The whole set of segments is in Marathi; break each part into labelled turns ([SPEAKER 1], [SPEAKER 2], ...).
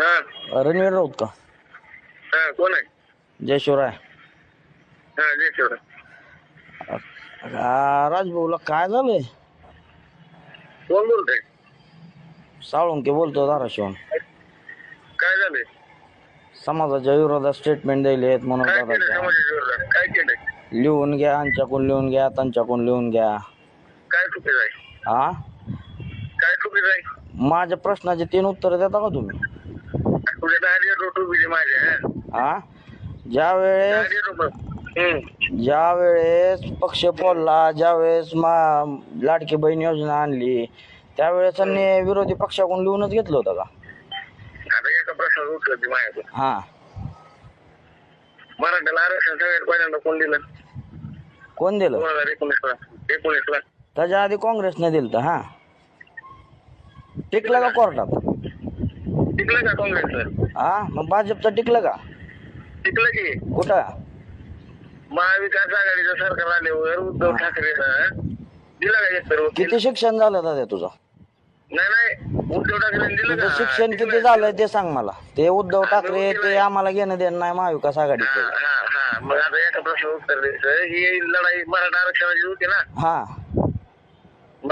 [SPEAKER 1] हा.
[SPEAKER 2] रणवीर राऊत का?
[SPEAKER 1] हा कोण आहे?
[SPEAKER 2] जय शिवराय.
[SPEAKER 1] हा जय शिवराय.
[SPEAKER 2] आ, राजभाऊला काय झालंय?
[SPEAKER 1] कोण बोलतोय?
[SPEAKER 2] साळुंके बोलतो धाराशिवून
[SPEAKER 1] काय झालंय?
[SPEAKER 2] समाजाच्या विरोधात स्टेटमेंट दिले आहेत म्हणून
[SPEAKER 1] काय केलं
[SPEAKER 2] दादा
[SPEAKER 1] समाजाच्या विरोधात? काय केलंय?
[SPEAKER 2] लिहून घ्या आमच्याकडून लिहून घ्या त्यांच्याकडून लिहून घ्या.
[SPEAKER 1] काय चुकीचं आहे?
[SPEAKER 2] हा
[SPEAKER 1] काय चुकीचं आहे?
[SPEAKER 2] माझ्या प्रश्नाचे तीन उत्तर देता का तुम्ही?
[SPEAKER 1] तुझ्या दारी रोट उभी माझ्या.
[SPEAKER 2] हा? ज्या वेळेस
[SPEAKER 1] दारी रोट हम्म.
[SPEAKER 2] ज्या वेळेस पक्ष फोडला ज्या वेळेस मा लाडकी बहीण योजना आणली त्यावेळेस त्यांनी विरोधी पक्षाकडून लिहूनच घेतलं होतं का?
[SPEAKER 1] आता एका प्रश्नाचं उत्तर दे माझ्याकडून.
[SPEAKER 2] हा.
[SPEAKER 1] मराठ्याला आरक्षण सगळ्यात पहिल्यांदा कोण दिलं?
[SPEAKER 2] कोण दिलं?
[SPEAKER 1] दोन हजार एकोणीसला एकोणीसला
[SPEAKER 2] त्याच्या आधी काँग्रेसने दिलं हा. टिकलं का कोर्टात?
[SPEAKER 1] टिकलं का काँग्रेसचं?
[SPEAKER 2] हा मग भाजपचं टिकलं का?
[SPEAKER 1] टिकलं की.
[SPEAKER 2] कुठं?
[SPEAKER 1] महाविकास आघाडीचं सरकार आल्यावर उद्धव ठाकरेनं दिलं का एक तर
[SPEAKER 2] किती शिक्षण झालं दादा तुझं?
[SPEAKER 1] नाही नाही. उद्धव ठाकरेंनी दिलं
[SPEAKER 2] तुझं
[SPEAKER 1] का?
[SPEAKER 2] शिक्षण किती झालंय ते सांग मला. ते उद्धव ठाकरे ते आम्हाला घेणं देणं नाही महाविकास
[SPEAKER 1] हा
[SPEAKER 2] आघाडीचं
[SPEAKER 1] हा हा. मग आता एका प्रश्न उत्तर द्यायचं. ही लढाई मराठा आरक्षणाची होती ना?
[SPEAKER 2] हा.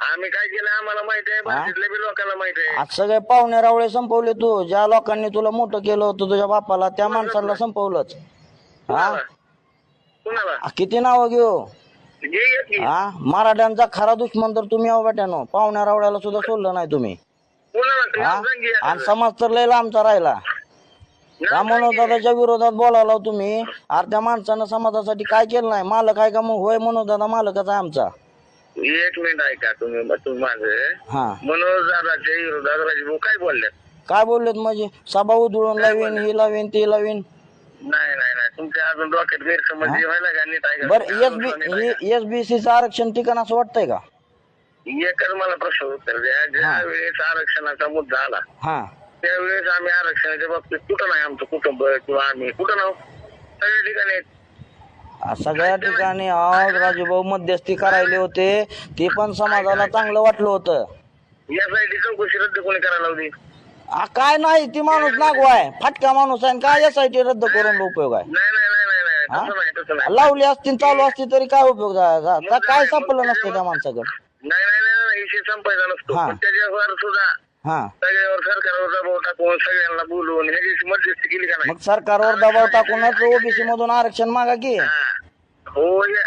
[SPEAKER 1] आम्ही काय केलं आम्हाला माहिती आहे? बी लोकांना माहिती आहे.
[SPEAKER 2] आज सगळे पाहुणे रावळे संपवले तू. ज्या लोकांनी तुला मोठं केलं होतं तुझ्या बापाला त्या माणसाला संपवलंच. हा?
[SPEAKER 1] कुणाला?
[SPEAKER 2] आ, किती नावं घेऊ?
[SPEAKER 1] घे.
[SPEAKER 2] हा? मराठ्यांचा खरा दुश्मन तर तुम्ही आहो बेट्यानो. पाहुण्या रावळ्याला सुद्धा सोडलं नाही तुम्ही.
[SPEAKER 1] कुणाला?
[SPEAKER 2] हा?
[SPEAKER 1] सांग
[SPEAKER 2] आणि
[SPEAKER 1] आता.
[SPEAKER 2] समाज तर लय लांबचा राहिला. त्या
[SPEAKER 1] सांग.
[SPEAKER 2] मनोजदादाच्या विरोधात बोलायला तुम्ही. अरे त्या माणसानं समाजासाठी काय केलं नाही? मालक आहे का मग? होय मनोजदादा मालकच आहे आमचा.
[SPEAKER 1] एक मिनिट ऐका तुम्ही तुम्ही माझं.
[SPEAKER 2] हा.
[SPEAKER 1] मनोज दादाच्या विरोधात राजभाऊ काय बोलले
[SPEAKER 2] काय बोललेत म्हणजे सभा उधळून लावीन ही लावीन ती लावीन.
[SPEAKER 1] नाही नाही नाही. तुमच्या अजून डोक्यात गैरसमज जे व्हायला का नीट ऐका?
[SPEAKER 2] बर
[SPEAKER 1] अजून नीट ऐका.
[SPEAKER 2] एस एसबीसीचं आरक्षण ठिकाण असं वाटतंय का?
[SPEAKER 1] एकच मला प्रश्न उत्तर द्या. ज्या वेळेस आरक्षणाचा मुद्दा आला
[SPEAKER 2] हा.
[SPEAKER 1] त्यावेळेस आम्ही आरक्षणाच्या बाबतीत कुठं नाही आमचं कुटुंब किंवा आम्ही कुठं नाव सगळ्या ठिकाणी
[SPEAKER 2] सगळ्या ठिकाणी आज राजूभाऊ मध्यस्थी करायले होते. ते पण समाजाला चांगलं वाटलं होतं.
[SPEAKER 1] चौकशी रद्द कोणी करायला लावली?
[SPEAKER 2] आ, काय नाही ती माणूस नागवाय फाटका माणूस आहे आणि काय यासाठी रद्द करून उपयोग आहे?
[SPEAKER 1] नाही नाही नाही नाही नाही? तसं नाही तसं नाही.
[SPEAKER 2] लावली असती चालू असती तरी काय उपयोग झाला? काय सापडलं नसतं त्या माणसाकडे?
[SPEAKER 1] नाही नाही नाही नाही विषय संपायचा नसतो.
[SPEAKER 2] हा.
[SPEAKER 1] पण त्याच्यावर सुद्धा
[SPEAKER 2] हा.
[SPEAKER 1] सगळ्यावर सरकारवर दबाव टाकून सगळ्यांना बोलवून ह्याची मध्यस्थी केली का नाही?
[SPEAKER 2] मग सरकारवर दबाव टाकूनच ओबीसी मधून आरक्षण मागा की.
[SPEAKER 1] हा.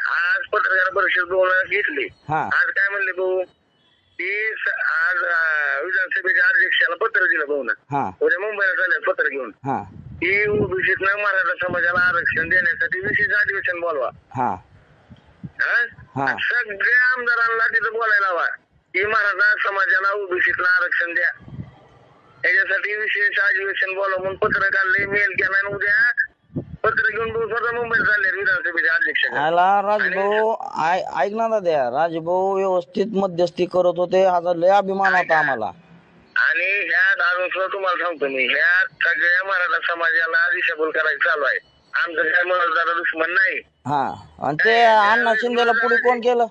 [SPEAKER 1] आज पत्रकार परिषद दोन वेळा घेतली.
[SPEAKER 2] हा.
[SPEAKER 1] आज काय म्हणले भाऊ? की स- आज अं, विधानसभेच्या अध्यक्षाला पत्र दिलं भाऊ
[SPEAKER 2] हा.
[SPEAKER 1] उद्या मुंबईला चालेल पत्र घेऊन.
[SPEAKER 2] हा.
[SPEAKER 1] की ओबीसीत मराठा समाजाला आरक्षण देण्यासाठी विशेष अधिवेशन बोलवा.
[SPEAKER 2] हा.
[SPEAKER 1] हा?
[SPEAKER 2] हा.
[SPEAKER 1] सगळ्या आमदारांना तिथं बोलायला हवा. की मराठा समाजाला ओबीसीतलं आरक्षण द्या. याच्यासाठी विशेष अधिवेशन बोलवा म्हणून पत्र काढले मेल केला आणि उद्या पत्र घेऊन स्वतः मुंबईत चालले विधानसभेच्या अध्यक्ष.
[SPEAKER 2] आला राजभाऊ ऐक ना दाद्या राजभाऊ व्यवस्थित मध्यस्थी करत होते. हा लय अभिमान होता आम्हाला.
[SPEAKER 1] आणि ह्यात अजून सुद्धा तुम्हाला सांगतो मी ह्यात सगळ्या मराठा समाजाला दिशाभूल करायचं चालू आहे. आमचं काय मनोजदारा दुश्मन नाही.
[SPEAKER 2] हा आणि ते अण्णा शिंदेला पुढे कोण केलं?